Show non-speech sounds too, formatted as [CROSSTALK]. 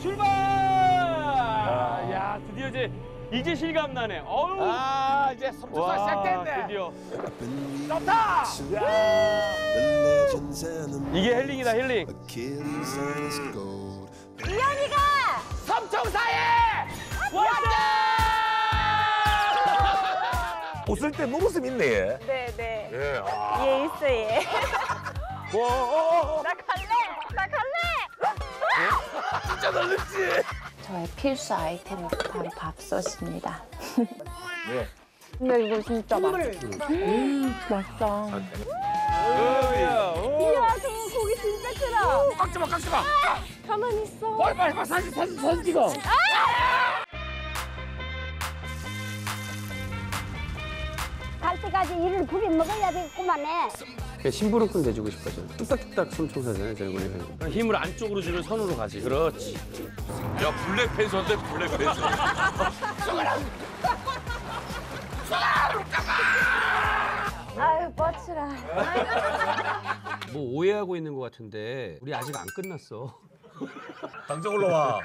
출발! 야, 드디어 이제 이제 실감 나네. 어우. 아 이제 섬투가 와, 시작됐네. 드디어. 좋다. 이게 헬링이다, 헬링. 이현이가 섬청사에 웃을 때 눈웃음 있네 얘. 네 네 예. 아. 얘 있어 얘. 오, 오, 오, 오. 나 갈래 나 갈래. 진짜 놀랬지. 저의 필수 아이템은 바로 밥솥입니다. 예. [LAUGHS] 근데 이거 진짜 맛있어. 음, 맛있다. 야, 오. 이야 저 고기 진짜 크다. 깎지 마, 깎지 마. 가만히 있어. 빨리 빨리 빨리 사진 사진 사진 찍어. 갈 때까지 이를 부리 먹어야 되겠구만해. 심부름꾼 돼주고 싶어져. 뚝딱뚝딱 손총사잖아요, 저희 원래. 힘을 안쪽으로 주면 선으로 가지. 그렇지. 야 블랙 팬서인데 블랙 팬서. 아유 뻗치라. 뭐 오해하고 있는 것 같은데 우리 아직 안 끝났어. 당장 올라와.